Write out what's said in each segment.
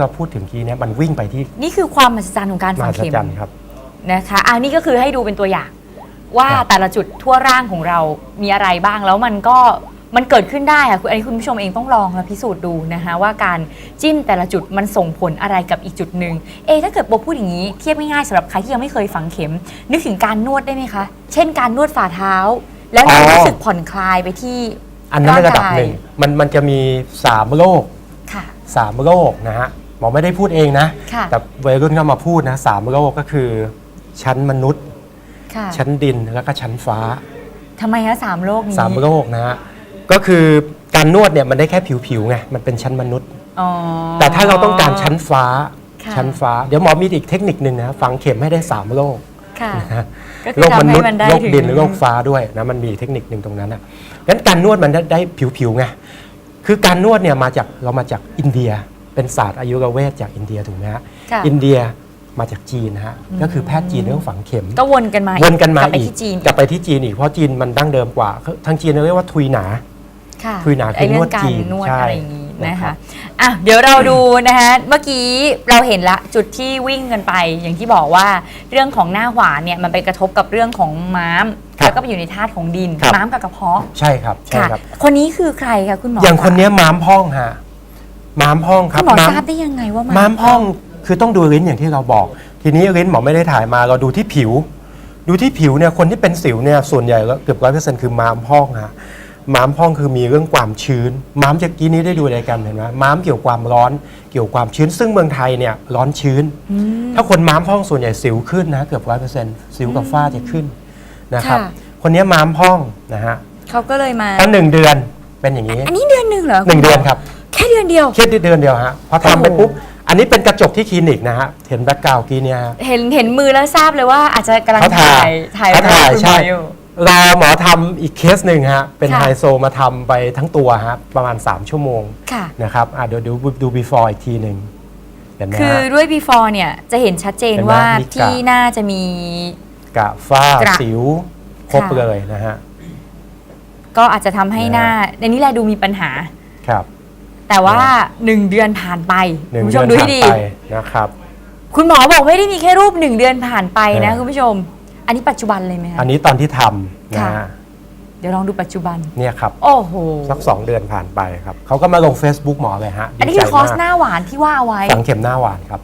เราพูดถึงทีเนี้ยมันวิ่งไปที่นี่คือความมหัศจรรย์ของการมฝัหังศเข็มจรรย์ครับ นะคะอันนี้ก็คือให้ดูเป็นตัวอย่าง ว่าครับ แต่ละจุดทั่วร่างของเรามีอะไรบ้างแล้วมันก็มันเกิดขึ้นได้ค่ะคุณอันนี้คุณผู้ชมเองต้องลองมาพิสูจน์ดูนะคะว่าการจิ้มแต่ละจุดมันส่งผลอะไรกับอีกจุดหนึ่งเอะถ้าเกิดโบพูดอย่างนี้เทียบง่ายๆสำหรับใครที่ยังไม่เคยฝังเข็ม นึกถึงการนวดได้ไหมคะ เช่นการนวดฝ่าเท้า แล้วเราอ๋อรู้สึกผ่อนคลายไปที่ อันนั้นในระดับร่างกาย หนึ่งมันมันจะมี3โรคค่ะ สามโรคนะฮะห มอไม่ได้พูดเองนะ ค่ะ แต่วัยรุ่นก็มาพูดนะสามโรคก็คือ ชั้นมนุษย์ ค่ะชั้นดินแล้วก็ชั้นฟ้าทำไมคะสามโรคนี้สามโรคนะฮะก็คือการนวดเนี่ยมันได้แค่ผิวๆไงมันเป็นชั้นมนุษย์ อ๋อ แต่ถ้าเราต้องการชั้นฟ้าค่ะ ชั้นฟ้า เดี๋ยวหมอมีอีกเทคนิคหนึ่งนะฝังเข็มให้ได้สามโรคค่ะ นะฮะก็คืโรอคทำมให้นุษย์มันได้โรคถึงดินโรคฟ้าด้วยนะมันมีเทคนิคหนึ่งตรงนั้นนะงั้นการนวดมันได้ได้ผิวๆไงคือการนวดเนี่ยมาจากเรามาจากอินเดีย เป็นศาสตร์อายุรเวทจากอินเดียถูกไหมฮะค่ะ อินเดียมาจากจีนนะฮะก็คือแพทย์จีนเรื่องฝังเข็ม ก็วนกันมาวนกันมาลับไปอีกที่จีนกลับไปที่จีนอีกเพราะจีนมันดั้งเดิมกว่าทางจีนเรียกว่าทุยหนา ค่ะคุยหนาคือไอ้เรื่นวดการจีนนวดใช่อะไรอย่างนี้นะนะครัคะบ อะเดี๋ยวเราดูนะคะเมื่อกี้เราเห็นละจุดที่วิ่งกันไป อย่างที่บอกว่าเรื่องของหน้าหวานเนี่ยมันไปกระทบกับเรื่องของม้ามครับแล้วก็ไปอยู่ในธาตุของดินครับ ม้ามกับกระเพาะใช่ครับใช่ค่ะ ครับ คนนี้คือใครคะคุณหมออย่างคะคนเนี้ยม้ามพองฮะ ม้ามพองคคุรับณหมอม้าม ทราบได้ยังไงว่าม้าม้ามพองคือต้องดูลิ้นอย่างที่เราบอก ทีนี้ลิ้นหมอไม่ได้ถ่ายมาเราดูที่ผิว ดูที่ผิวเนี่ยคนที่เป็นสิวเนี่ยส่วนใหญ่แล้วเกือบร้อยเปอร์เซ็นต์คือม้ามพองฮะม้ามพองคือมีเรื่องความชื้น ม้ามจากกี้นี้ได้ดูรายการเห็นไหมม้ามเกี่ยวกับความร้อนเกี่ยวกับความชื้น ซึ่งเมืองไทยเนี่ยร้อนชื้นอืมถ้าคนม้ามพองส่วนใหญ่สิวขึ้นนะเกือบร้อยเปอร์เซ็นต์สิวกับฝ้าจะขึ้นนะครับค่ะคนเนี้ยม้ามพองนะฮะเขาก็เลยมาตั้งหนึ่งเดือนเป็นอย่างนี้อันนี้เดือนหนึ่งเหรอหนึ่งเดือนครับ แค่เดือนเดียว แค่เดือนเดียวฮะพอทำไปโอ้โหปุ๊บ อันนี้เป็นกระจกที่คลินิกนะฮะเห็นแบ็กกราวด์กี้เนี่ยฮะเห็นเห็นมือแล้วทราบเลยว่าอาจจะกำลังเขาถ่ายถ่ายเขาถ่ายคุณหมอใช่อยู่ รอหมอทำอีกเคสหนึ่งฮะเป็นค่ะ ไฮโซมาทำไปทั้งตัวฮะประมาณ 3 ชั่วโมงค่ะ นะครับอะเดี๋ยวดูดู before อีกทีหนึ่งเห็นไหมคือฮะ ด้วย before เนี่ยจะเห็นชัดเจนเห็นไหมว่ามีกะ ที่หน้าจะมี กระฝ้ากระ สิวครบค่ะเลยนะฮะ ก็อาจจะทำให้หน้าในนี้แหละดูมีปัญหา ครับ แต่ว่าหนึ่งเดือนผ่านไปหนึ่งคุณผู้เดืชอมนดูผ่าให้นดี ไปนะครับ คุณหมอบอกไม่ได้มีแค่รูปหนึ่งเดือนผ่านไปนะเออคุณผู้ชม อันนี้ปัจจุบันเลยไหมคะ อันนี้ตอนที่ทำนะค่ะฮะเดี๋ยวลองดูปัจจุบัน เนี่ยครับโอ้โห สักสองเดือนผ่านไปครับเขาก็มาลง Facebook หมอเลยฮะอันนี้ดีคือใจคอร์สมากหน้าหวานที่ว่าเอาไว้ฝังเข็มหน้าหวานครับ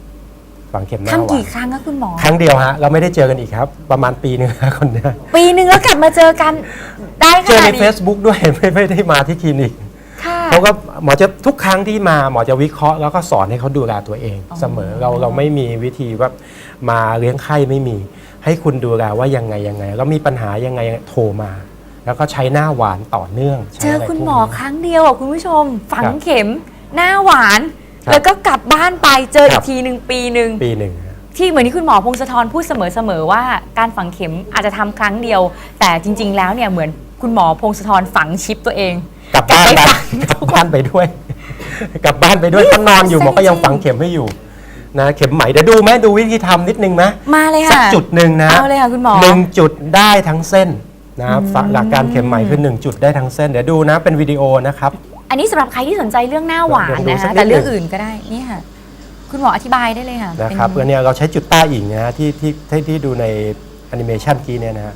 ฝังเข็มหน้าหวานทำกี่ครั้งคะคุณหมอ ครั้งเดียวฮะเราไม่ได้เจอกันอีกครับ ประมาณปีหนึงฮะคนเนี้ยปีหนึ่งแล้วกลับมาเจอกันได้ขเจอนาใน ดนี้ Facebook ด้วยไม่ไม่ได้มาที่คลินิกค่ะ เขาก็หมอจะทุกครั้งที่มาหมอจะวิเคราะห์แล้วก็สอนให้เขาดูแลตัวเองอ๋อเสมอเราเราไม่มีวิธีว่ามาเลี้ยงไข้ไม่มี ให้คุณดูแลว่ายังไงยังไงแล้วมีปัญหายังไงโทรมา แล้วก็ใช้หน้าหวานต่อเนื่องใช้เจออะไรคุณพวกหมอนี้ ครั้งเดียวอะคุณผู้ชม ฝังครับเข็มหน้าหวาน ครับแล้วก็กลับบ้านไปเจอคอีรักบทีหนึ่งปีหนึ่งปีหนึ่งฮะ ที่เหมือนที่คุณหมอพงศธรพูดเสมอๆว่าการฝังเข็มอาจจะทำครั้งเดียว แต่จริง ๆ แล้วเนี่ยเหมือนคุณหมอพงศธรฝังชิปตัวเอง กลับบ้านไปไปฝังกลับบ้านไปด้วย กลับบ้านไปด้วยนี่ถ้านอนอยู่หมอก็ยังจริงฝังเข็มให้อยู่นะเข็มไหมเดี๋ยวดูไหมดูวิธีทำนิดนึงไหมมาเลยสักค่ะจุดหนึ่งนะเอาเลยค่ะคุณหมอหนึ่งจุดได้ทั้งเส้นนะครับฝหลักการเข็มไหมคือ1จุดได้ทั้งเส้น เดี๋ยวดูนะเป็นวิดีโอนะครับ อันนี้สำหรับใครที่สนใจเรื่องหน้าหวานเดี๋ยวดูนะสักคะนิดแต่เรื่องหนึ่งอื่นก็ได้นี่ค่ะ คุณหมออธิบายได้เลยค่ะนะครับป็เพื่อเนี่ยเราใช้จุดต้าอิงนะฮะที่ที่ที่ที่ดูในแอนิเมชันกี้เนี่ยนะฮะค่ะ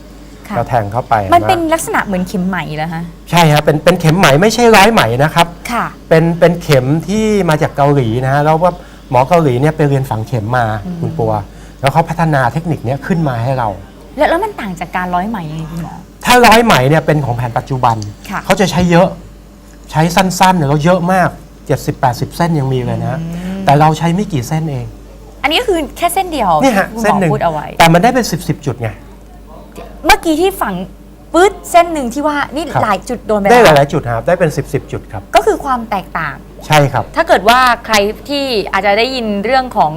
เราแทงเข้าไปมันเป็นนะลักษณะเหมือนเข็มไหมเหรอคะใช่ฮะเป็นเป็นเข็มไหมไม่ใช่ร้อยไหมนะครับค่ะเป็นเป็นเข็มที่มาจากเกาหลีนะฮะแล้วว่าหมอเกาหลีเนี่ยไปเรียนฝังเข็มมาคุณปัว แล้วเขาพัฒนาเทคนิคเนี้ยขึ้นมาให้เรา แล้วแล้วมันต่างจากการร้อยไหมยังไงคุณหมอถ้าร้อยไหมเนี่ยเป็นของแผนปัจจุบันค่ะเขาจะใช้เยอะใช้สั้นๆเนี่ยเราเยอะมาก 70-80 เส้นยังมีเลยนะ แต่เราใช้ไม่กี่เส้นเอง อันนี้ก็คือแค่เส้นเดียวนี่ฮะที่คุณเส้นหมอหนึ่งพูดเอาไว้แต่มันได้เป็น 10 10จุดไง เมื่อกี้ที่ฝังปื๊ดเส้นหนึ่งที่ว่านี่ครับ หลายจุดโดนไปได้หแล้วลาย ๆ จุดครับ ได้เป็น 10 10จุดครับ ก็คือความแตกต่าง ใช่ครับ ถ้าเกิดว่าใครที่อาจจะได้ยินเรื่องของ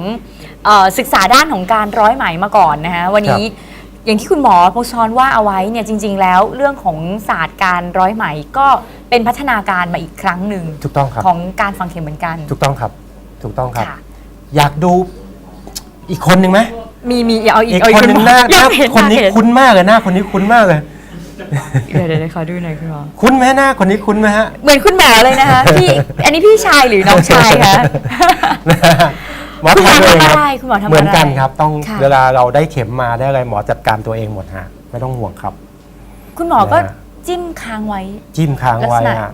เออศึกษาด้านของการร้อยไหมมาก่อนนะคะวันนี้อย่างที่คุณหมอพงศธรว่าเอาไว้เนี่ยจริง ๆ แล้วเรื่องของศาสตร์การร้อยไหมก็เป็นพัฒนาการมาอีกครั้งหนึ่งถูกต้องครับ ของการฝังเข็มเหมือนกันถูกต้องครับ ถูกต้องครับ ค่ะ อยากดูอีกคนหนึ่งไหม มีมีเอาอีอีกกเอาอีกคนหนึ่งหน้าหอยาน้ากเห็นคนนี้อยากเห็คุ้นมากเลยหน้าคนนี้คุ้นมากเลย เดี๋ยวเดี๋ยวขอดูหน่อยคุณหมอคุ้นไหมหน้าคนนี้คุ้นไหมฮะ เหมือนคุณหมอเลยนะคะพี่อันนี้พี่ชายหรือน้องชายคะหมอคุณหมอทำเองทำคอะรับไรคุณหมอทำอะไรเหมือนกันครับต้องค่ะ เวลาเราได้เข็มมาได้อะไรหมอจัดการตัวเองหมดฮะไม่ต้องห่วงครับ คุณหมอก็นะฮะ จิ้มค้างไว้ จิ้มค้างไว้ลักษณะ ฮะ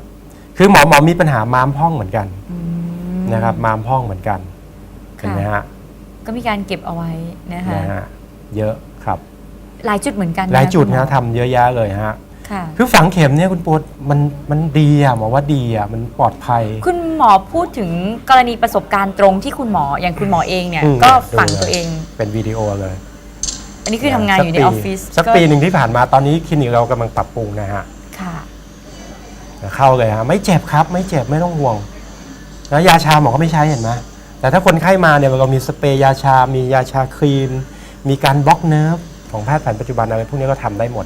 คือหมอหมอมีปัญหาม้ามพองเหมือนกันอืม นะครับม้ามพองเหมือนกันเห็นไหมฮะ ก็มีการเก็บเอาไว้นะคะนะฮะเยอะครับ หลายจุดเหมือนกันหลายจุดคุณหมนะอทำเยอะแยะเลยฮะค่ะ คือฝังเข็มเนี่ยคุณปวดมันมันดีอะหมอว่าดีอะมันปลอดภัย คุณหมอพูดถึงกรณีประสบการณ์ตรงที่คุณหมออย่างคุณหมอเองเนี่ย อืม ก็ดูฝังเลยตัวเอง เป็นวิดีโอเลย อันนี้คือทำงานอยู่ในสัอกอปีฟฟิศสักก็ปีหนึ่งที่ผ่านมาตอนนี้คลินิกเรากำลังปรับปรุงนะฮะ ค่ะ เข้าเลยฮะไม่เจ็บครับ ไม่เจ็บไม่ต้องห่วง แล้วยาชาหมอก็ไม่ใช้เห็นไหม แต่ถ้าคนไข้มาเนี่ยเรามีสเปรย์ยาชา มียาชาครีม มีการบล็อกเนิร์ฟของแพทย์แผนปัจจุบันอะไรพวกนี้ก็ทำได้หมด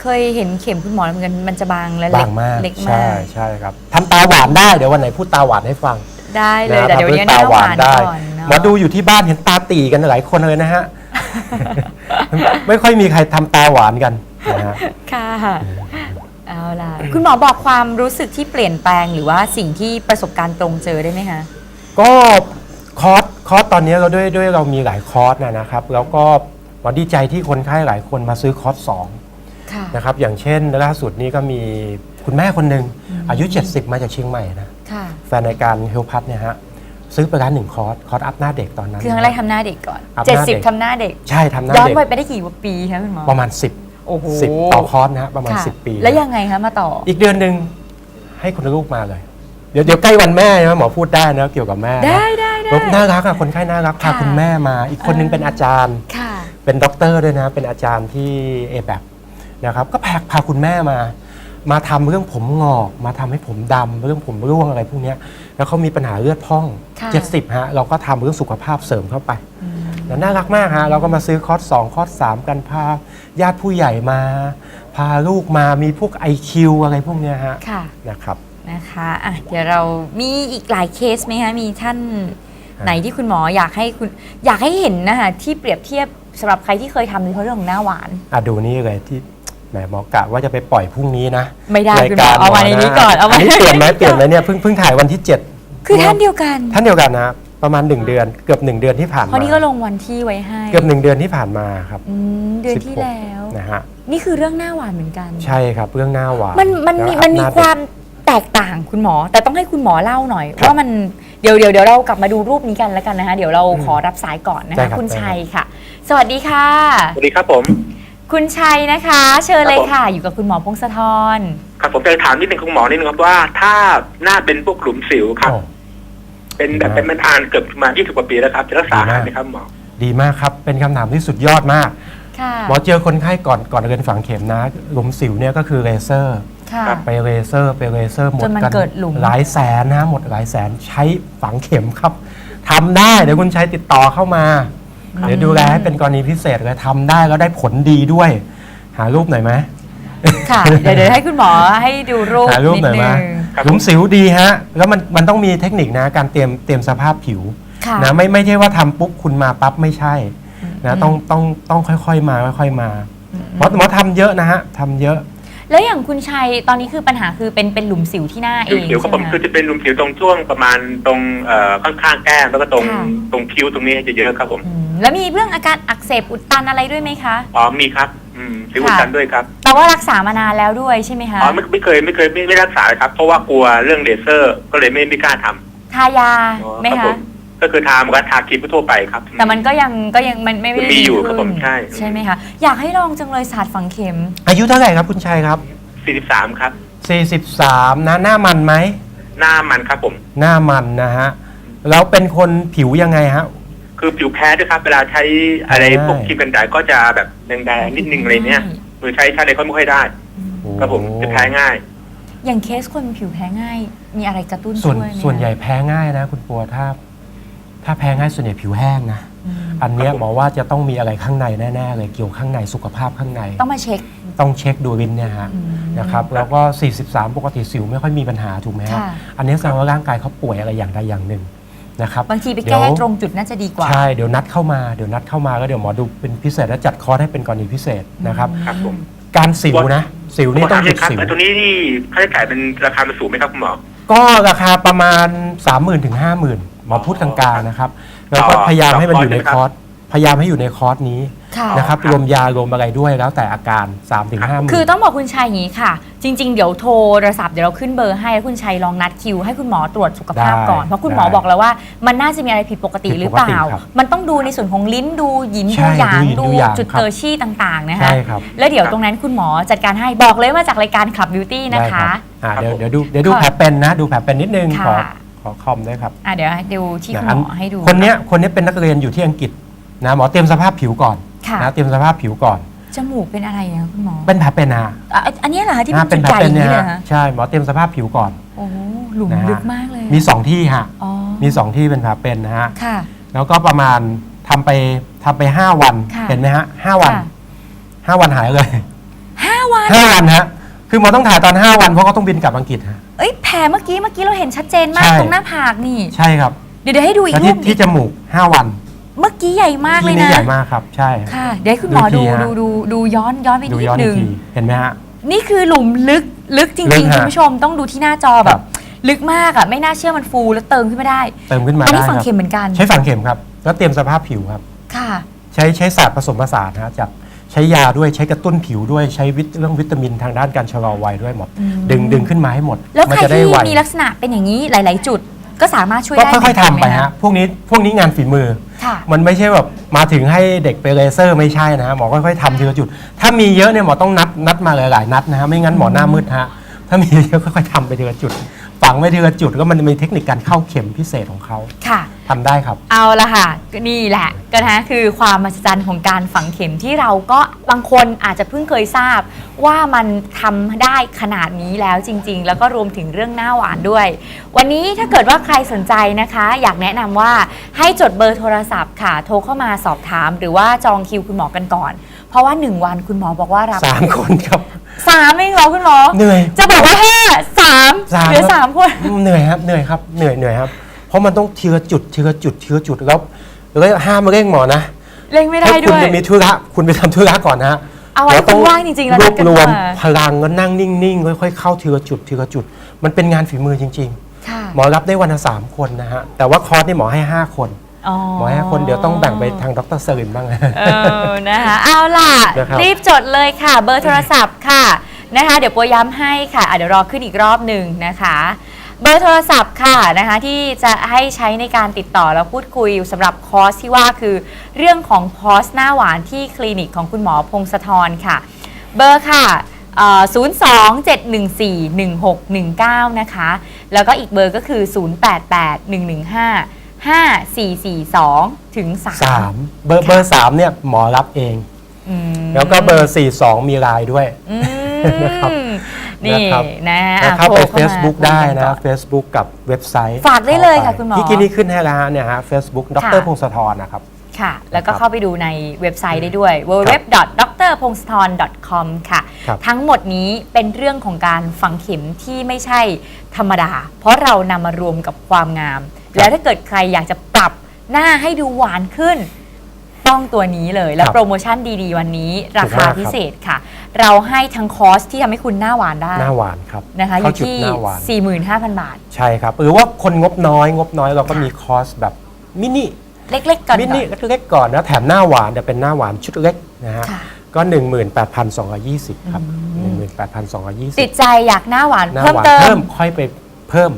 เคยเห็นเข็มคุณหมอแล้วเหมือนกันมันจะบางและเล็บากงมากเล็กใช่มากใช่ครับทำตาหวานได้เดี๋ยววันไหนพูดตาหวานให้ฟัง ได้เลยนะแต่เดี๋ยวทำวันรื่นี้องหน้าหวานได้ก่อนเนาะหมาดูอยู่ที่บ้านเห็นตาตีกันหลายคนเลยนะฮะ ไม่ค่อยมีใครทำตาหวานกันนะฮะค่ะเอาล่ะคุณหมอบอกความรู้สึกที่เปลี่ยนแปลงหรือว่าสิ่งที่ประสบการณ์ตรงเจอได้ไหมคะ ก็คอร์สคอร์สตอนนี้เราด้วยด้วยเรามีหลายคอร์สนะนะครับ แล้วก็หมอดีใจที่คนไข้หลายคนมาซื้อคอร์สสองค่ะ นะครับอย่างเช่นล่าสุดนี้ก็มีคุณแม่คนหนึ่งอายุ 70 มาจากเชียงใหม่นะค่ะ แฟนในการเฮลพัทเนี่ยฮะซื้อไปร้านหนึ่งคอร์สคอร์สอัพหน้าเด็กตอนนั้น คือครั้งแรกทำหน้าเด็กก่อน อัพหน้าเด็ก 70ทำหน้าเด็ก ใช่ทำหน้าย้อนเด็กไปไปได้กี่ปีคะคุณหมอประมาณโอ้โห10 10 ต่อคอร์สนะฮะประมาณ ค่ะ10 ปี แล้วยังไงคะมาต่อ อีกเดือนหนึ่งให้คุณลูกมาเลย เดี๋ยวเดี๋ยวใกล้วันแม่นะหมอพูดได้นะเกี่ยวกับแม่นะได้ได้ได้แล้วน่ารักอะคนไข้น่ารักพาค่ะ คุณแม่มา อีกคนนึงเออเป็นอาจารย์ ค่ะ เป็นด็อกเตอร์ด้วยนะ เป็นอาจารย์ที่เอแบนะครับ ก็พาพาคุณแม่มา มาทำเรื่องผมงอก มาทำให้ผมดำเรื่องผมร่วงอะไรพวกเนี้ยแล้วเขามีปัญหาเลือดพร่อง ค่ะ 70 ฮะ เราก็ทำเรื่องสุขภาพเสริมเข้าไปอืมแล้วน่ารักมากฮะ เราก็มาซื้อคอร์ส2คอร์ส3กันพาญาติผู้ใหญ่มา พาลูกมา มีพวก IQ อะไรพวกเนี้ยฮะ ค่ะ นะครับ นะคะอะเดี๋ยวเรามีอีกหลายเคสไหมคะมีท่านไหนที่คุณหมออยากให้คุณอยากให้เห็นนะคะที่เปรียบเทียบสำหรับใครที่เคยทำในเรื่องของหน้าหวาน อะดูนี่เลยที่แหมหมอกะว่าจะไปปล่อยพรุ่งนี้นะไม่ได้รายคุณหมกาอรเอามาในนี้ก่อนเอามา อันนี้เปลี่ยนไหมเปลี่ยนไหมเนี่ยเพิ่งเพิ่งถ่ายวันที่ 7 คือท่านเดียวกันท่านเดียวกันนะประมาณ 1 เดือนเกือบ 1 เดือนที่ผ่านเพมาราะนี่ก็ลงวันที่ไว้ให้เกือบ 1 เดือนที่ผ่านมาครับอืมเดือนที่16แล้ว นะฮะนี่คือเรื่องหน้าหวานเหมือนกัน ใช่ครับเรื่องหน้าหวานมันมันมีแล้วมันมีหน้เด็กความ แตกต่างคุณหมอ แต่ต้องให้คุณหมอเล่าหน่อยครับว่ามันเดี๋ยวเดี๋ยวเดี๋ยวเรากลับมาดูรูปนี้กันแล้วกันนะคะเดี๋ยวเราขอรับสายก่อนนะได้คะครับ คุณได้ครับชัยค่ะ สวัสดีค่ะ สวัสดีครับผม คุณชัยนะคะ เชิญเลยครับผมค่ะ อยู่กับคุณหมอพงศธรครับผมจะถามนิดนึงคุณหมอนิดนึงครับว่าถ้าหน้าเป็นพวกหลุมสิวครับ โอ้ เป็นแบบดีมากเป็นมันอ่านเกือบมา20กว่าปีแล้วครับ จะรักษาดีมาก หายไหมครับหมอ ดีมากครับ เป็นคำถามที่สุดยอดมาก ค่ะ หมอเจอคนไข้ก่อนก่อนเดินฝังเข็มนะหลุมสิวเนี่ยก็คือเลเซอร์ ค่ะครับไปเลเซอร์ไปเลเซอร์หมดจนมันกันเกิดหลุม หลายแสนนะหมดหลายแสนใช้ฝังเข็มครับทำได้เดี๋ยวคุณชัยติดต่อเข้ามา เดี๋ยวดูแลให้เป็นกรณีพิเศษเลยทำได้แล้วได้ผลดีด้วย หารูปหน่อยไหม ค่ะ เดี๋ยวเดี๋ยวให้คุณหมอให้ดูรูปหารูปนิดหน่อยนึไหมงครับหลุมสิวดีฮะ แล้วมันมันต้องมีเทคนิคนะ การเตรียมเตรียมสภาพผิวค่ะ นะไม่ไม่ใช่ว่าทำปุ๊บคุณมาปั๊บไม่ใช่นะต้องต้องต้องค่อยๆมาค่อยๆมาหมอหมอทำเยอะนะฮะทำเยอะ แล้วอย่างคุณชัยตอนนี้คือปัญหาคือเป็นเป็นหลุมสิวที่หน้าหเอลุมงสิวครับใช่ผมไหม คือจะเป็นหลุมสิวตรงช่วงประมาณตรงเอ่อข้างๆแก้มแล้วก็ตรงค่ะ ตรงคิ้วตรงนี้จะเยอะครับผมอืมแล้วมีเรื่องอาการอักเสบอุดตันอะไรด้วยไหมคะ อ๋อมีครับอืมสิวอุดตันด้วยครับแปลว่ารักษามานานแล้วด้วยใช่ไหมคะอ๋อไม่ไม่เคยไม่เคยไม่ไม่รักษาเลยครับ เพราะว่ากลัวเรื่องเลเซอร์ก็เลยไม่ไม่กล้าทำ ทายาอ๋อไหมครับผคะม ก็คือทาเหมือนกับทาครีมทั่วไปครับ แต่มันก็ยังก็ยังมันไม่ได้มีอยู่ดีครับขึ้นผมใช่ ใช่ไหมคะ อยากให้ลองจังเลยศาสตร์ฝังเข็ม อายุเท่าไหร่ครับคุณชัยครับ43ครับ 43นะหน้ามันไหม หน้ามันครับผม หน้ามันนะฮะ แล้วเป็นคนผิวยังไงฮะ คือผิวแพ้ด้วยครับ เวลาใช้อะไรใช่พวกครีมกันแดดก็จะแบบแดงๆนิดนึงอะไรเนี้ยมือใช้ใช้อะไรก็ไม่ค่อยได้ครับผมจะแพ้ง่าย อย่างเคสคนผิวแพ้ง่าย มีอะไรกระตุ้นส่วนช่วยไหมคะส่วนใหญ่แพ้ง่ายนะ คุณปัวถ้า ถ้าแพ้ง่ายส่วนใหญ่ผิวแห้งนะอืมอันเนี้ยครับผมหมอว่าจะต้องมีอะไรข้างในแน่ๆเลยเกี่ยวข้างในสุขภาพข้างใน ต้องมาเช็ค ต้องเช็คดูรินเนี่ยฮะอืมนะครับแล้วก็ 43 ปกติสิวไม่ค่อยมีปัญหาถูกไหมฮะค่ะอันนี้แสดงว่าร่างกายเขาป่วยอะไรอย่างใดอย่างหนึ่งนะครับบางทีไปเดี๋แก้ยวตรงจุดน่าจะดีกว่า ใช่ เดี๋ยวนัดเข้ามาเดี๋ยวนัดเข้ามาก็เดี๋ยวหมอดูเป็นพิเศษ แล้วจัดคอร์สให้เป็นกรณีพิเศษนะครับครับผมการสิวนะ สิวนี่ต้องหยุดครับสิวแล้วตัวนี้ที่ค่าใช้จ่ายเป็นราคามันสูงไหมครับคุณหมอก็ราคาประมาณ 3 0,000ถึง50,000ห มอพูดกลางๆนะครับแล้วก็ต่อพยายามให้มันอยู่ในต่อคอร์สพยายามให้อยู่ในคอร์สนี้ค่ะ นะครับครับรวมยารวมอะไรด้วยแล้วแต่อาการ3ถึง5คือ0,000ต้องบอกคุณชัยอย่างนี้ค่ะ จริง ๆ เดี๋ยวโทรศัพท์เดี๋ยวเราขึ้นเบอร์ให้แล้วคุณชัยลองนัดคิว ให้คุณหมอตรวจสุขภาพได้ก่อน เพราะคุณหมอได้บอกแล้วว่ามันน่าจะมีอะไรผิดปกติผิดปกติหรือเปล่าครับมันต้องดูในส่วนของลิ้นดูหยินใช่ดูหยางดูหยินดูดูหยางจุดครับ เตอร์ชี่ต่าง ๆ นะคะ ใช่ครับแล้วเดี๋ยวตรงนั้นคุณหมอจัดการให้บอกเลยมาจากรายการขับบิวตี้นะได้คะอ่าครับเดี๋ยวผมเดี๋ยวดูเดี๋ยวดูค่ะแผลเป็นนะ ดูแผลเป็นนิดนึงขอค่ะ ขอคอมด้วยครับอะเดี๋ยวดูที่คุณหมอให้ดูคนเนี้ยคนเนี้ยเป็นนักเรียนอยู่ที่อังกฤษนะหมอเตรียมสภาพผิวก่อนค่ะนะเตรียมสภาพผิวก่อนจมูกเป็นอะไรอะคุณหมอ เป็นแผลเป็นนะอะอันนี้เหรอคะที่อ่าเป็นเป็นจุดแผลใหญ่เป็นอย่างเนี่ยนี้เลยเหรอฮะคะใช่หมอเตรียมสภาพผิวก่อนโอ้หลุมนะฮะลึกมากเลย มีสองที่ฮะอ๋อมีสองที่เป็นแผลเป็นนะฮะค่ะแล้วก็ประมาณทำไปทำไปห้าวันค่ะเห็นไหมฮะห้าวันค่ะห้าวันหายเลยห้าวันห้าวันฮะ คือหมอต้องถ่ายตอนห้าวันเพราะเขาต้องบินกลับอังกฤษฮะ เอ้ยแผลเมื่อกี้เมื่อกี้เราเห็นชัดเจนมากใช่ ตรงหน้าผากนี่ ใช่ครับเดี๋ยวเดี๋ยวให้ดูอีแล้วกรูที่ปที่จมูกห้าวันเมื่อกี้ใหญ่มากเลยที่นี่นะ ใหญ่มากครับ ใช่ ค่ะ เดี๋ยวให้คุณหมอดูดูทีฮะ ดูดูดูย้อนย้อนไปดูนิดย้อนนึอีกง ทีเห็นไหมฮะ นี่คือหลุมลึกลึกจลึริงกๆฮะคุณผู้ชมต้องดูที่หน้าจอแบครับ บ ลึกมากอะไม่น่าเชื่อมันฟูแล้วเติมขึ้นมาได้เติมขึ้นมาอันได้นี้คฝังรับเข็มเหมือนกันใช้ฝังเข็มครับ แล้วเตรียมสภาพผิวครับ ค่ะ ใช้ใช้ศาสตร์ผสมผสานนะฮะจาก ใช้ยาด้วยใช้กระตุ้นผิวด้วยใช้วิตเรื่องวิตามินทางด้านการชะลอวัยด้วยหมดอืมดึงดึงขึ้นมาให้หมดแล้วมัใครจะได้ที่ไวมีลักษณะเป็นอย่างนี้หลาย ๆ จุดก็สามารถช่วยก็ได้ค่อยๆทำไปเหมือนกันหมฮะพวกนี้พวกนี้งานฝีมือ ค่ะ มันไม่ใช่แบบมาถึงให้เด็กไปเลเซอร์ไม่ใช่นะฮะหมอค่อยๆทำทีละจุด ถ้ามีเยอะเนี่ยหมอต้องนัดนัดมาหลายๆนัดนะฮะไม่งั้นหมอหน้ามืดฮะถ้ามีเยอะค่อยๆทำไปทีละจุด ฝังไปทีละจุดก็มันจะมีเทคนิคการเข้าเข็มพิเศษของเขา ค่ะ ทำได้ครับ เอาละค่ะก็นี่แหละก็นะคือความมหัศจรรย์ของการฝังเข็มที่เราก็บางคนอาจจะเพิ่งเคยทราบ ว่ามันทำได้ขนาดนี้แล้วจริง ๆ แล้วก็รวมถึงเรื่องหน้าหวานด้วย วันนี้ถ้าเกิดว่าใครสนใจนะคะ อยากแนะนำว่าให้จดเบอร์โทรศัพท์ค่ะ โทรเข้ามาสอบถาม หรือว่าจองคิวคุณหมอกันก่อน เพราะว่า 1 วันคุณหมอบอกว่ารับสามคนครับ สามเองเหรอคุณหมอ เหนื่อย จะบอกว่าห้าสามสามเหลือครับ สามคน เหนื่อยครับเหนื่อยครับเหนื่อยเหนื่อยครับ เพราะมันต้องทีละจุดทีละจุดทีละจุดแล้วแล้วห้ามเร่งหมอนะเล่งไม่ได้ถ้าคุด้ณวย จะมีธุระคุณไปทำธุระก่อนนะฮะเอาไว้แล้วต้องคุณว่างจริงๆแล้วรนัวดบกันรวมมา พลังแล้วนั่งนิ่งๆค่อยๆเข้าทีละจุดทีละจุด มันเป็นงานฝีมือจริง ค่ะ ๆ หมอรับได้วันละสามคนนะฮะแต่ว่าคอร์สนี่หมอให้ห้าคนอ๋อหมอให้ห้าคนเดี๋ยวต้องแบ่งไปทางดรสลิมบ้างเออ นะคะ เอาล่ะ นะครับรีบจดเลยค่ะ เบอร์โทรศัพท์ค่ะ นะคะ เดี๋ยวโปรย้ำให้ค่ะอะ เดี๋ยวรอขึ้นอีกรอบหนึ่งนะคะ เบอร์โทรศัพท์ค่ะนะคะที่จะให้ใช้ในการติดต่อแล้วพูดคุยสำหรับคอร์สที่ว่าคือ เรื่องของคอร์สหน้าหวานที่คลินิกของคุณหมอพงศธรค่ะ เบอร์ค่ะเอ่อ027141619 นะคะ แล้วก็อีกเบอร์ก็คือ 0881155442 ถึง3สามเบอร์เบอร์สามเนี่ยหมอรับเองอืมแล้วก็เบอร์สี่สองมีไลน์ด้วยอืนะครับม นี่นะครับนะแล้วอะเข้าไปโทรมา Facebook ได้คุยกันะก่อ Facebook กับเว็บไซต์ฝากได้เลยค่ะข้าปคุณหมอที่กินนี่ขึ้นให้แล้วฮะเนี่ยฮะ Facebook ดค่ะรพงศธรนะครับค่ะ แล้วก็นะครับเข้าไปดูในเว็บไซต์ได้ด้วย w w w d r p o n g s t h o r com ค่ะครับทั้งหมดนี้เป็นเรื่องของการฝังเข็มที่ไม่ใช่ธรรมดา เพราะเรานำมารวมกับความงาม แล้วถ้าเกิดใครอยากจะปรับหน้าให้ดูหวานขึ้น ต้องตัวนี้เลย และครับโปรโมชั่นดีๆ วันนี้ ราคาถูกมากครับพิเศษค่ะ เราให้ทั้งคอร์สที่ทำให้คุณหน้าหวานได้หน้าหวานครับนะคะอเข้ายู่จุดที่หน้าหวาน 45,000 บาท ใช่ครับ หรือว่าคนงบน้อยงบน้อยเราก็ค่ะ มีคอร์สแบบมินิเล็กๆก่อนมิก่นิอนเล็กๆก่อนนะแถมหน้าหวานจะเป็นหน้าหวานชุดเล็กนะฮะค่ะ ก็ 18,220 ครับ18,220 ติดใจอยากหน้าหวานหน้าเพิ่มหวานเติเพิ่มมค่อยไปเพิ่ม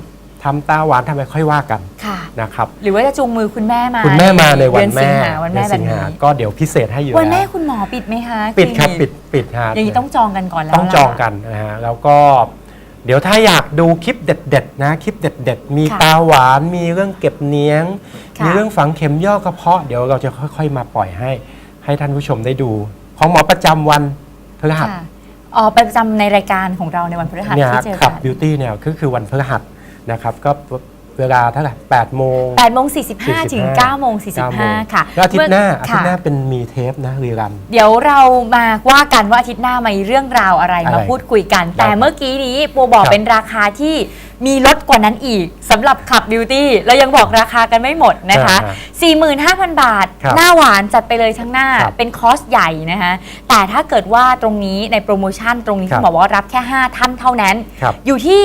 ทำตาหวานทำไมค่อยว่ากันค่ะ นะครับ หรือว่าจะจูงมือคุณแม่มาคุณแม่มาในวันเดือแม่สิงหาวันแม่เดือแบบสิงหานี้ก็เดี๋ยวพิเศษให้อยู่วันแม่แล้วคุณหมอปิดไหมคะปิดครับลิปินิกดปิดฮะ อย่างนี้ต้องจองกันก่อนแล้วต้องจองกันนะฮะแล้วก็เดี๋ยวถ้าอยากดูคลิปเด็ดๆนะคลิปเด็ด ๆ มีค่ะตาหวานมีเรื่องเก็บเนียงค่ะมีเรื่องฝังเข็มย่อกระเพาะเดี๋ยวเราจะค่อย ๆ มาปล่อยให้ ให้ท่านผู้ชมได้ดู ของหมอประจำวันพฤหัสค่ะอ๋อไปประจำในรายการของเราในวันพฤหัสเนี่ยที่เจอขักับน บิวตี้เนี่ยก็คือวันพฤหัส นะครับก็เวลาเท่าไหร่8โมง 8โมง45 ถึง9โมง45 ค่ะแล้วอาทิตย์หน้าอาทิตย์หน้าค่ะเป็นมีเทปนะรีรัน เดี๋ยวเรามาว่ากันว่าอาทิตย์หน้ามีเรื่องราวอะไรอะไรมาพูดคุยกันได้แต่ครับเมื่อกี้นี้ปูบอกครับเป็นราคาที่ มีลดกว่านั้นอีกสำหรับขับบิวตี้เรายังบอกราคากันไม่หมดนะคะ45,000 บาท ครับหน้าหวานจัดไปเลยทั้งหน้าครับเป็นคอร์สใหญ่นะคะ แต่ถ้าเกิดว่าตรงนี้ในโปรโมชั่นตรงนี้ครับ คุณหมอบอกว่ารับแค่ 5 ท่านเท่านั้น ครับ อยู่ที่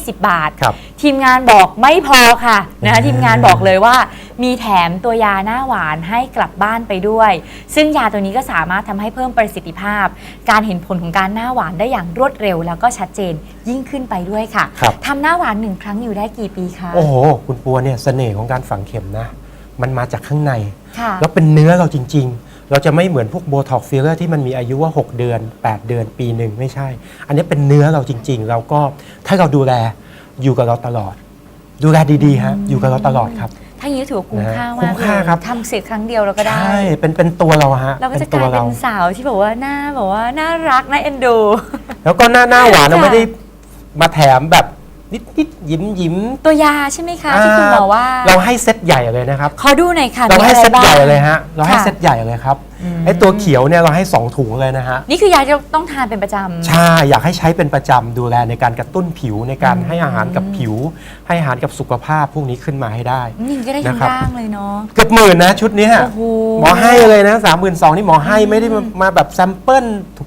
32,220 บาท ครับ ทีมงานบอกไม่พอค่ะนะคะทีมงานบอกเลยว่า มีแถมตัวยาหน้าหวานให้กลับบ้านไปด้วย ซึ่งยาตัวนี้ก็สามารถทำให้เพิ่มประสิทธิภาพ การเห็นผลของการหน้าหวานได้อย่างรวดเร็ว แล้วก็ชัดเจนยิ่งขึ้นไปด้วยค่ะครับทำหน้าหวานหนึ่งครั้งอยู่ได้กี่ปีคะโอ้โหคุณปัวเนี่ยเสน่ห์ของการฝังเข็มนะ มันมาจากข้างในค่ะแล้วเป็นเนื้อเราจริง ๆเราจะไม่เหมือนพวกโบท็อกฟิลเลอร์ที่มันมีอายุว่า 6 เดือน 8 เดือนปีหนึ่งไม่ใช่ อันนี้เป็นเนื้อเราจริง ๆ เราก็ถ้าเราดูแลอยู่กับเราตลอด ดูแลดีๆฮะอยู่กับเราตลอดครับ ถ้าอย่างนี้ถือว่าคุ้มค่าคุ้มากมค่าเลยครับ ทำเสร็จครั้งเดียวเราก็ได้ ใช่เป็นเป็นตัวเราฮะเราก็เป็จะนกตัวลายเป็เรานสาวที่แบบว่าหน้าแบบว่าน่ารักน่าเอ็นดู แล้วก็หน้าหน้าหวานเราค่ะไม่ได้มาแถมแบบ นิดนิดๆยิ้มยิ้มตัวยาใช่ไหมคะที่คุณหมอว่า เราให้เซตใหญ่เลยนะครับ ขอดูหน่อยค่ะเรามีให้อะไรเซตบ้างใหญ่เลยฮะเราให้ค่ะ เซตใหญ่เลยครับอืมไอ้ตัวเขียวเนี่ยเราให้2ถุงเลยนะฮะ นี่คือยาที่เราต้องทานเป็นประจำ ใช่ อยากให้ใช้เป็นประจำดูแลในการกระตุ้นผิวในการให้อาหารกับผิว ให้อาหารกับสุขภาพพวกนี้ขึ้นมาให้ได้ นี่ก็ได้นะทั้งครับ ร่างเลยเนาะ เกือบหมื่นนะชุดเนี้ยโอ้โหหมอให้เลยนะสามหมื่นสองนี่หมอให้ไม่ได้มามาแบบแซมเปิล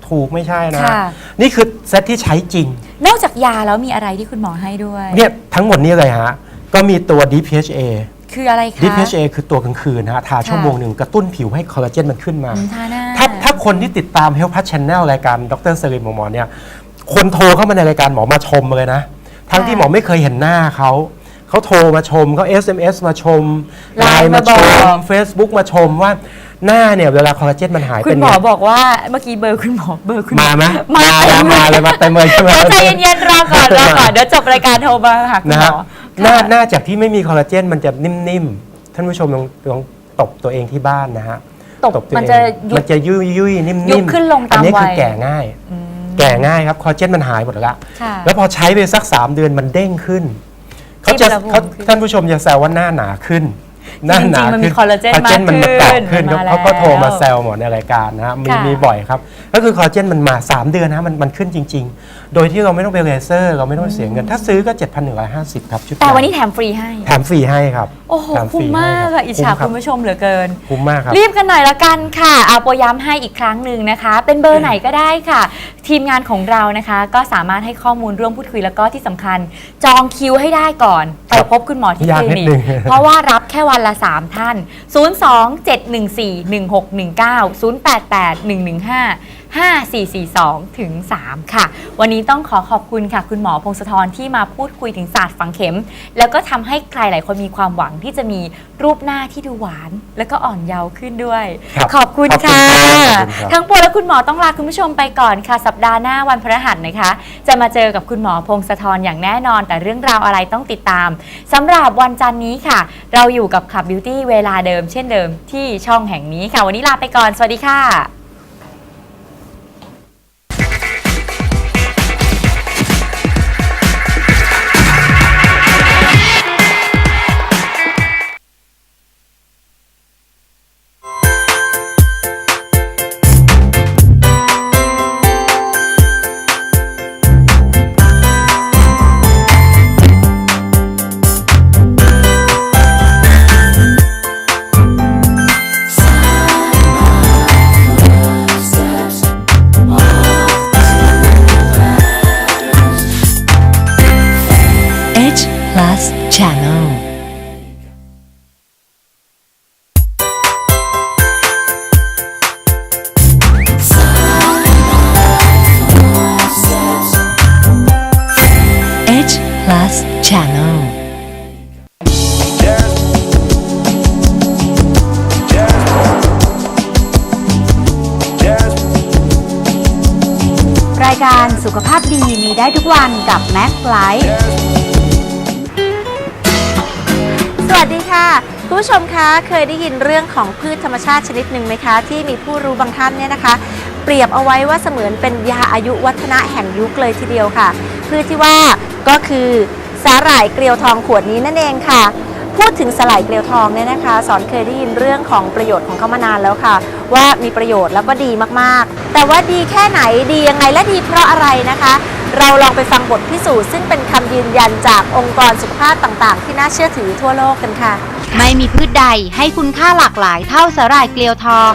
ถูกๆ ไม่ใช่นะ ค่ะ นี่คือเซตที่ใช้จริง นอกจากยาแล้วมีอะไรที่คุณหมอให้ด้วย เนี่ยทั้งหมดนี้เลยฮะ ก็มีตัว DPHA คืออะไรคะ DPHA คือตัวกลางคืนนะฮะทาชั่วโมงหนึ่งกระตุ้นผิวให้คอลลาเจนมันขึ้นมา อืมทาหน้า ถ้าถ้าคนที่ติดตาม Health Plus Channel รายการดรเซริมหมอเนี่ย คนโทรเข้ามาในรายการหมอมาชมเลยนะ ทั้งที่หมอไม่เคยเห็นหน้าเขา เขาโทรมาชมเขา SMS มาชมไลน์มาชมาบอกม Facebook มาชมว่าหน้าเนี่ยเวลาคอลลาเจนมันหายคุเป็ณนหมอไงบอกว่าเมื่อกี้เบอร์คุณหมอเบอร์คุณหอมาไหมมามาเต็แล้วมมาเลยมาเต็มเลยใช่ไหมเดี๋ยวใจเย็นๆรอก่อนรอก่อนเดี๋ยวจบรายการโทรมาหาคุณนะหมฮะอหน้าค่ะหน้าจากที่ไม่มีคอลลาเจนมันจะนิ่มๆ ท่านผู้ชมลองลองตบตัวเองที่บ้านนะฮะตบตัวมันเองจะยุมันบจะยุ่ยยุ่ยๆนิ่มๆยุบขึ้นลงตามอันนี้คือวัย แก่ง่ายอืมแก่ง่ายครับคอลลาเจนมันหายหมดแล้วค่ะ แล้วพอใช้ไปสัก 3 เดือนมันเด้งขึ้น เขาจะที่อุณหภูมิเขาขึ้นท่านผู้ชมจะแซวว่าหน้าหนาขึ้น หน้าหนาจริงๆมันมีขึ้นคอลลาเจนมันมากเกาะขึ้ขึ้นนมันมาเขาก็โทรมาแล้วแซวหมดในรายการนะฮะมีค่ะ มีบ่อยครับ ก็คือคอลลาเจนมันมา 3 เดือนนะมันมันขึ้นจริง ๆโดยที่เราไม่ต้องไปเลเซอร์ เราไม่ต้องเสียเงิน ถ้าซื้อก็ 7,150 ครับชุดแต่วันนี้ใหญ่แถมฟรีให้ แถมฟรีให้ครับ โอ้โห แถฟคุ้มรีมากให้อะรับอิจฉารับคุณผู้ชมเหลือเกิน คุ้มมากครับ รีบกันหน่อยละกันค่ะเอาโปรย้ำให้อีกครั้งหนึ่งนะคะ เป็นเบอร์ไหนก็ได้ค่ะ ทีมงานของเรานะคะ ก็สามารถให้ข้อมูลร่วมพูดคุยแล้วก็ที่สำคัญ จองคิวให้ได้ก่อน ไปพบคุณหมอที่ยากคลินินิดกนึง เพราะว่ารับแค่วันละ 3 ท่าน 027141619 088 115 5442 ถึง 3 ค่ะ วันนี้ต้องขอขอบคุณค่ะ คุณหมอพงศธรที่มาพูดคุยถึงศาสตร์ฝังเข็ม แล้วก็ทำให้ใครหลายคนมีความหวังที่จะมีรูปหน้าที่ดูหวาน แล้วก็อ่อนเยาว์ขึ้นด้วย ครับขอบคุณขอบคุณค่ะครับขอบคุณครับ ทั้งปวงและคุณหมอต้องลาคุณผู้ชมไปก่อนค่ะ สัปดาห์หน้าวันพฤหัสนะคะ จะมาเจอกับคุณหมอพงศธรอย่างแน่นอน แต่เรื่องราวอะไรต้องติดตามสำหรับวันจันทร์นี้ค่ะ เราอยู่กับขับบิวตี้เวลาเดิมเช่นเดิมที่ช่องแห่งนี้ค่ะ วันนี้ลาไปก่อน สวัสดีค่ะ ได้ทุกวันกับ Max Life สวัสดีค่ะ คุณผู้ชมคะเคยได้ยินเรื่องของพืชธรรมชาติชนิดหนึ่งไหมคะ ที่มีผู้รู้บางท่านเนี่ยนะคะ เปรียบเอาไว้ว่าเสมือนเป็นยาอายุวัฒนะแห่งยุคเลยทีเดียวค่ะ พืชที่ว่าก็คือสาหร่ายเกลียวทองขวดนี้นั่นเองค่ะพูดถึงสลายเกลียวทองเนี่ยนะคะ สอนเคยได้ยินเรื่องของประโยชน์ของเขามานานแล้วค่ะ ว่ามีประโยชน์แล้วก็ดีมากๆ แต่ว่าดีแค่ไหนดียังไงและดีเพราะอะไรนะคะ เราลองไปฟังบทพิสูจน์ซึ่งเป็นคำยืนยันจากองค์กรสุขภาพต่างๆ ที่น่าเชื่อถือทั่วโลกกันค่ะ ไม่มีพืชใดให้คุณค่าหลากหลายเท่าสาหร่ายเกลียวทอง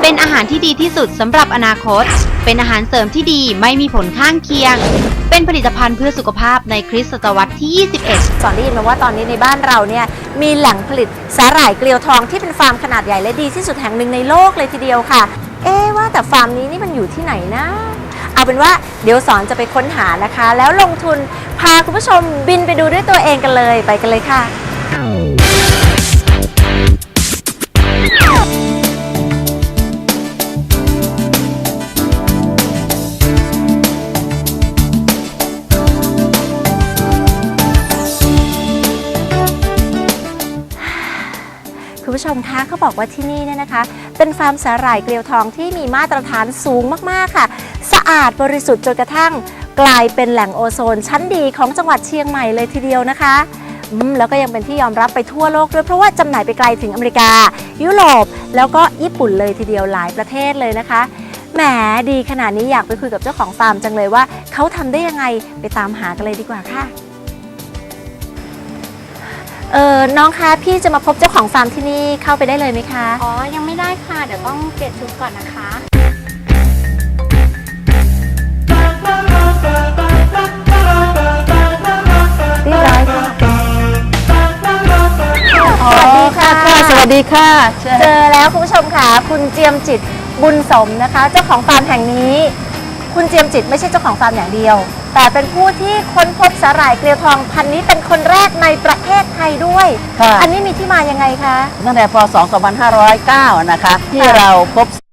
เป็นอาหารที่ดีที่สุดสำหรับอนาคต เป็นอาหารเสริมที่ดีไม่มีผลข้างเคียง เป็นผลิตภัณฑ์เพื่อสุขภาพในคริสตศตวรรษที่ 21 สอนได้ยินมาว่าตอนนี้ในบ้านเราเนี่ยมีแหล่งผลิตสาหร่ายเกลียวทองที่เป็นฟาร์มขนาดใหญ่และดีที่สุดแห่งหนึ่งในโลกเลยทีเดียวค่ะ เอ๊ะว่าแต่ฟาร์มนี้นี่มันอยู่ที่ไหนนะ เอาเป็นว่าเดี๋ยวสอนจะไปค้นหานะคะ แล้วลงทุนพาคุณผู้ชมบินไปดูด้วยตัวเองกันเลยไปกันเลยค่ะคุณผู้ชมคะเขาบอกว่าที่นี่เนี่ยนะคะ เป็นฟาร์มสาหร่ายเกลียวทองที่มีมาตรฐานสูงมากๆค่ะ อาดบริสุทธิ์จนกระทั่ง กลายเป็นแหล่งโอโซนชั้นดีของจังหวัดเชียงใหม่เลยทีเดียวนะคะแล้วก็ยังเป็นที่ยอมรับไปทั่วโลกด้วยเพราะว่าจำหน่ายไปไกลถึงอเมริกา ยุโรปแล้วก็ญี่ปุ่นเลยทีเดียวหลายประเทศเลยนะคะแหมดีขนาดนี้อยากไปคุยกับเจ้าของฟาร์มจังเลยว่าเขาทำได้ยังไงไปตามหากันเลยดีกว่าค่ะเออน้องคะพี่จะมาพบเจ้าของฟาร์มที่นี่เข้าไปได้เลยไหมคะ อ๋อ ยังไม่ได้ค่ะ เดี๋ยวต้องเปลี่ยนชุดก่อนนะคะ เรียบร้อยค่ะสวัสดีค่ะสวัสดีค่ะเจอแล้วคุณผู้ชมค่ะคุณเจียมจิตบุญสมนะคะ เจ้าของฟาร์มแห่งนี้ คุณเจียมจิตไม่ใช่เจ้าของฟาร์มอย่างเดียว แต่เป็นผู้ที่ค้นพบสาหร่ายเกลียวทองพันธุ์นี้เป็นคนแรกในประเทศไทยด้วย ค่ะ อันนี้มีที่มายังไงคะ ตั้งแต่พศ 2509 นะคะ ที่เราพบ